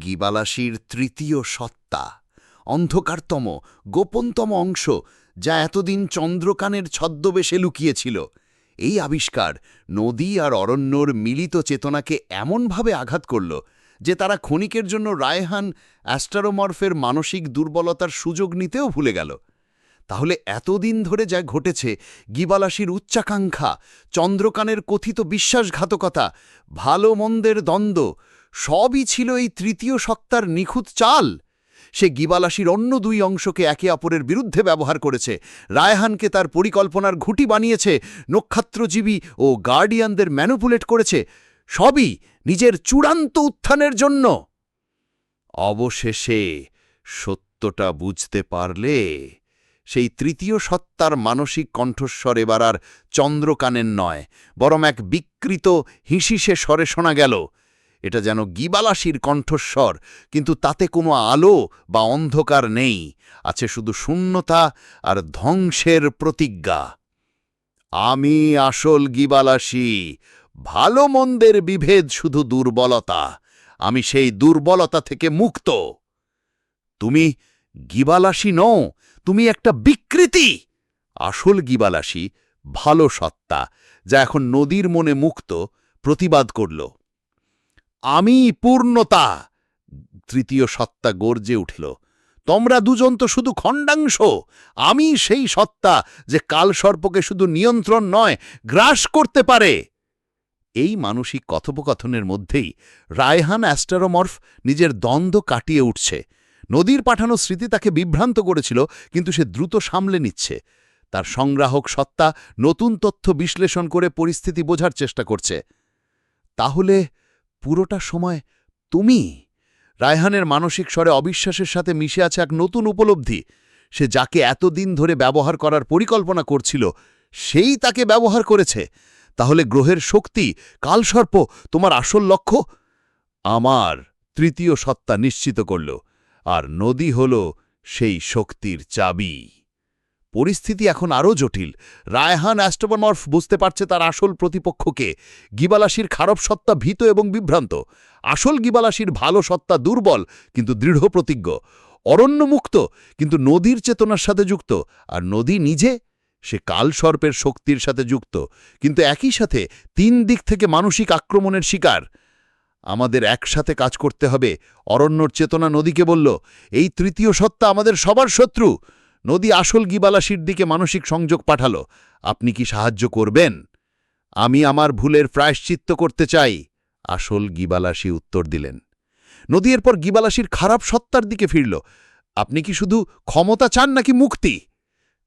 গিবালাসির তৃতীয় সত্তা, অন্ধকারতম, গোপনতম অংশ, যা এতদিন চন্দ্রকানের ছদ্মবেশে লুকিয়েছিল। এই আবিষ্কার নদী আর অরণ্যর মিলিত চেতনাকে এমনভাবে আঘাত করল যে তারা ক্ষণিকের জন্য রায়হান অ্যাস্টারোমর্ফের মানসিক দুর্বলতার সুযোগ নিতেও ভুলে গেল। তাহলে এতদিন ধরে যা ঘটেছে, গিবালাসির উচ্চাকাঙ্ক্ষা, চন্দ্রকানের কথিত বিশ্বাসঘাতকতা, ভালো মন্দের দ্বন্দ্ব সবই ছিল এই তৃতীয় সত্তার নিখুঁত চাল। সে গিবালাসির অন্য দুই অংশকে একে অপরের বিরুদ্ধে ব্যবহার করেছে। রায়হানকে তার পরিকল্পনার ঘুঁটি বানিয়েছে, নক্ষত্রজীবী ও গার্ডিয়ানদের ম্যানুপুলেট করেছে। সবই নিজের চূড়ান্ত উত্থানের জন্য। অবশেষে সত্যটা বুঝতে পারলে সেই তৃতীয় সত্তার মানসিক কণ্ঠস্বর এবার আর চন্দ্রকানের নয়, বরং এক বিকৃত হিসিসে স্বরে শোনা গেল। এটা যেন গিবালাসির কণ্ঠস্বর, কিন্তু তাতে কোনো আলো বা অন্ধকার নেই। আছে শুধু শূন্যতা আর ধ্বংসের প্রতিজ্ঞা। আমি আসল গিবালাসি, ভালো মন্দের বিভেদ শুধু দুর্বলতা। আমি সেই দুর্বলতা থেকে মুক্ত। তুমি গিবালাসি নও, তুমি একটা বিকৃতি। আসল গিবালাসি ভালো সত্তা, যা এখন নদীর মনে মুক্ত, প্রতিবাদ করল। আমি পূর্ণতা। তৃতীয় সত্তা গর্জে উঠল। তোমরা দুজন তো শুধু খণ্ডাংশ। আমি সেই সত্তা যে কালসর্পকে শুধু নিয়ন্ত্রণ নয়, গ্রাস করতে পারে। এই মানসিক কথোপকথনের মধ্যেই রায়হান অ্যাস্টারোমর্ফ নিজের দ্বন্দ্ব কাটিয়ে উঠছে। নদীর পাঠানো স্মৃতি তাকে বিভ্রান্ত করেছিল, কিন্তু সে দ্রুত সামলে নিচ্ছে। তার সংগ্রাহক সত্তা নতুন তথ্য বিশ্লেষণ করে পরিস্থিতি বোঝার চেষ্টা করছে। তাহলে পুরোটা সময় তুমি? রায়হানের মানসিক স্বরে অবিশ্বাসের সাথে মিশে আছে এক নতুন উপলব্ধি। সে যাকে এতদিন ধরে ব্যবহার করার পরিকল্পনা করছিল, সেই তাকে ব্যবহার করেছে। তাহলে গ্রহের শক্তি, কালসর্প তোমার আসল লক্ষ্য? আমার তৃতীয় সত্তা নিশ্চিত করল, আর নদী হল সেই শক্তির চাবি। পরিস্থিতি এখন আরও জটিল। রায়হান অ্যাস্টোবনর্ফ বুঝতে পারছে তার আসল প্রতিপক্ষকে। গিবালাসির খারাপ সত্তা ভীত এবং বিভ্রান্ত। আসল গিবালাসির ভালো সত্তা দুর্বল, কিন্তু দৃঢ় প্রতিজ্ঞ। অরণ্যমুক্ত, কিন্তু নদীর চেতনার সাথে যুক্ত। আর নদী নিজে, সে কালসর্পের শক্তির সাথে যুক্ত। কিন্তু একই সাথে তিন দিক থেকে মানসিক আক্রমণের শিকার। আমাদের একসাথে কাজ করতে হবে। অরণ্যর চেতনা নদীকে বলল, এই তৃতীয় সত্তা আমাদের সবার শত্রু। নদী আসল গিবালাসির দিকে মানসিক সংযোগ পাঠালো। আপনি কি সাহায্য করবেন? আমি আমার ভুলের প্রায়শ্চিত্ত করতে চাই, আসল গিবালাসি উত্তর দিলেন। নদী এরপর গিবালাসির খারাপ সত্তার দিকে ফিরল। আপনি কি শুধু ক্ষমতা চান নাকি মুক্তি?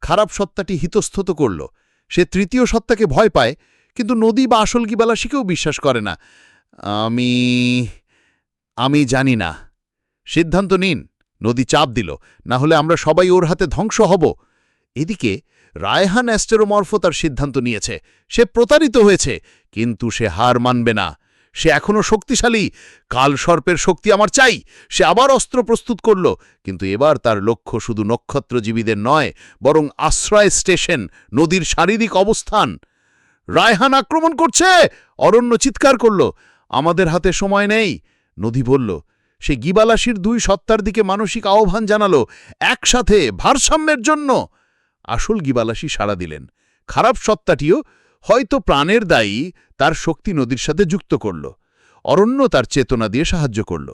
খারাপ সত্তাটি হিতস্থত করল। সে তৃতীয় সত্তাকে ভয় পায়, কিন্তু নদী বা আসল গিবালাসিকেও বিশ্বাস করে না। আমি আমি জানি না। সিদ্ধান্ত নিন। নদী চাপ দিল না হলে আমরা সবাই ওর হাতে ধ্বংস হব। এদিকে রায়হান অ্যাস্টেরোমর্ফ তার সিদ্ধান্ত নিয়েছে। সে প্রতারিত হয়েছে, কিন্তু সে হার মানবে না। সে এখনও শক্তিশালী। কাল সর্পের শক্তি আমার চাই। সে আবার অস্ত্র প্রস্তুত করল, কিন্তু এবার তার লক্ষ্য শুধু নক্ষত্রজীবীদের নয়, বরং আশ্রয় স্টেশন, নদীর শারীরিক অবস্থান। রায়হান আক্রমণ করছে! অরণ্য চিৎকার করল, আমাদের হাতে সময় নেই! নদী বলল সে গিবালাসির দুই সত্তার দিকে মানসিক আহ্বান জানালো, একসাথে ভারসাম্যের জন্য। আসল গিবালাসি সাড়া দিলেন। খারাপ সত্তাটিও হয়তো প্রাণের দায়ী তার শক্তি নদীর সাথে যুক্ত করল। অরণ্য তার চেতনা দিয়ে সাহায্য করল।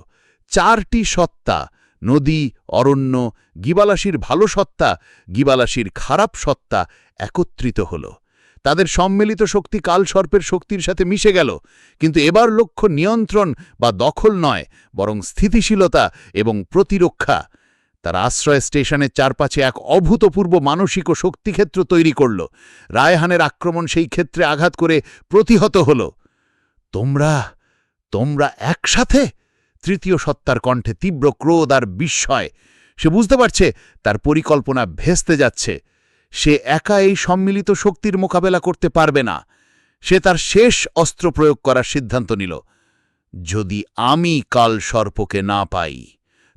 চারটি সত্তা, নদী, অরণ্য, গিবালাসির ভালো সত্তা, গিবালাসির খারাপ সত্তা একত্রিত হল। তাদের সম্মিলিত শক্তি কালসর্পের শক্তির সাথে মিশে গেল, কিন্তু এবার লক্ষ্য নিয়ন্ত্রণ বা দখল নয়, বরং স্থিতিশীলতা এবং প্রতিরক্ষা। তার আশ্রয় স্টেশনের চারপাশে এক অভূতপূর্ব মানসিক ও শক্তিক্ষেত্র তৈরি করল। রায়হানের আক্রমণ সেই ক্ষেত্রে আঘাত করে প্রতিহত হল। তোমরা তোমরা একসাথে? তৃতীয় সত্তার কণ্ঠে তীব্র ক্রোধ আর বিস্ময়। সে বুঝতে পারছে তার পরিকল্পনা ভেস্তে যাচ্ছে। সে একা এই সম্মিলিত শক্তির মোকাবেলা করতে পারবে না। সে তার শেষ অস্ত্র প্রয়োগ করার সিদ্ধান্ত নিল। যদি আমি কাল সর্পকে না পাই,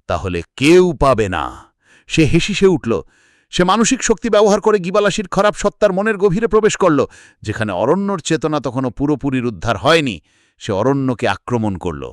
তাহলে কেউ পাবে না। সে হেসিসে উঠল। সে মানসিক শক্তি ব্যবহার করে গিবালাসির খারাপ সত্তার মনের গভীরে প্রবেশ করল। যেখানে অরণ্যর চেতনা তখনও পুরোপুরির উদ্ধার হয়নি। সে অরণ্যকে আক্রমণ করল।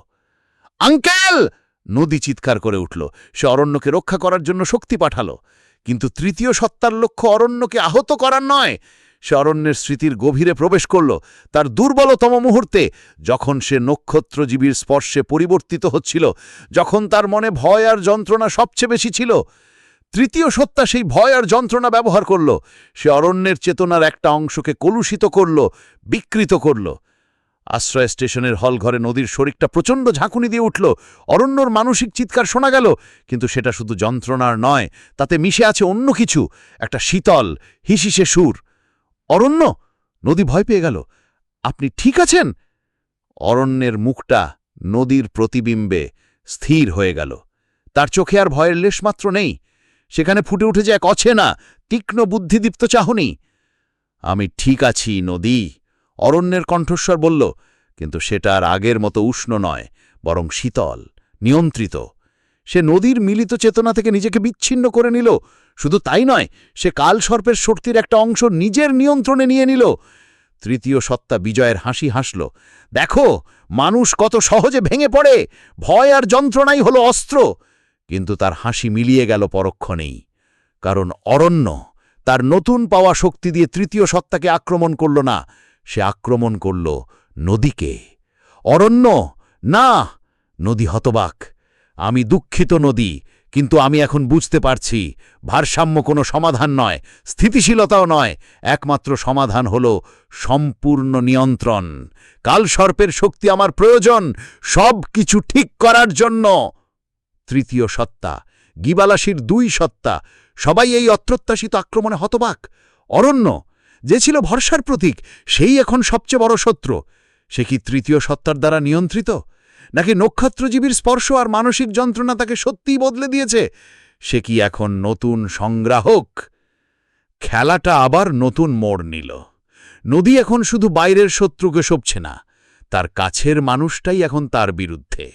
আঙ্কেল! নদী চিৎকার করে উঠল। সে অরণ্যকে রক্ষা করার জন্য শক্তি পাঠালো। কিন্তু তৃতীয় সত্তার লক্ষ্য অরণ্যকে আহত করার নয়। সে অরণ্যের স্মৃতির গভীরে প্রবেশ করল তার দুর্বলতম মুহূর্তে, যখন সে নক্ষত্রজীবীর স্পর্শে পরিবর্তিত হচ্ছিল, যখন তার মনে ভয় আর যন্ত্রণা সবচেয়ে বেশি ছিল। তৃতীয় সত্তা সেই ভয় আর যন্ত্রণা ব্যবহার করল। সে অরণ্যের চেতনার একটা অংশকে কলুষিত করল, বিকৃত করল। আশ্রয় স্টেশনের হল ঘরে নদীর শরীরটা প্রচণ্ড ঝাঁকুনি দিয়ে উঠল। অরণ্যর মানসিক চিৎকার শোনা গেল, কিন্তু সেটা শুধু যন্ত্রণার নয়, তাতে মিশে আছে অন্য কিছু, একটা শীতল, হিসিসে সুর। অরণ্য? নদী ভয় পেয়ে গেল। আপনি ঠিক আছেন? অরণ্যের মুখটা নদীর প্রতিবিম্বে স্থির হয়ে গেল। তার চোখে আর ভয়ের লেশমাত্র নেই। সেখানে ফুটে উঠেছে এক অচেনা, তীক্ষ্ণ বুদ্ধিদীপ্ত চাহনি। আমি ঠিক আছি, নদী। অরণ্যের কণ্ঠস্বর বলল, কিন্তু সেটা আর আগের মতো উষ্ণ নয়, বরং শীতল, নিয়ন্ত্রিত। সে নদীর মিলিত চেতনা থেকে নিজেকে বিচ্ছিন্ন করে নিল। শুধু তাই নয়, সে কালসর্পের শক্তির একটা অংশ নিজের নিয়ন্ত্রণে নিয়ে নিল। তৃতীয় সত্তা বিজয়ের হাসি হাসল। দেখো, মানুষ কত সহজে ভেঙে পড়ে। ভয় আর যন্ত্রণাই হলো অস্ত্র। কিন্তু তার হাসি মিলিয়ে গেল পরক্ষণেই। কারণ অরণ্য তার নতুন পাওয়া শক্তি দিয়ে তৃতীয় সত্তাকে আক্রমণ করল না। সে আক্রমণ করল নদীকে। অরণ্য! না, নদী হতবাক। আমি দুঃখিত নদী, কিন্তু আমি এখন বুঝতে পারছি, ভারসাম্য কোনো সমাধান নয়, স্থিতিশীলতাও নয়, একমাত্র সমাধান হল সম্পূর্ণ নিয়ন্ত্রণ। কালসর্পের শক্তি আমার প্রয়োজন, সব কিছু ঠিক করার জন্য। তৃতীয় সত্তা, গিবালাসীর দুই সত্তা, সবাই এই অপ্রত্যাশিত আক্রমণে হতবাক। অরণ্য! যে ছিল ভরসার প্রতীক, সেই এখন সবচেয়ে বড় শত্রু। সে কি তৃতীয় সত্তার দ্বারা নিয়ন্ত্রিত? নাকি নক্ষত্রজীবীর স্পর্শ আর মানসিক যন্ত্রণা তাকে সত্যিই বদলে দিয়েছে? সে কি এখন নতুন সংগ্রাহক? খেলাটা আবার নতুন মোড় নিল। নদী এখন শুধু বাইরের শত্রুকে সপছে না, তার কাছের মানুষটাই এখন তার বিরুদ্ধে।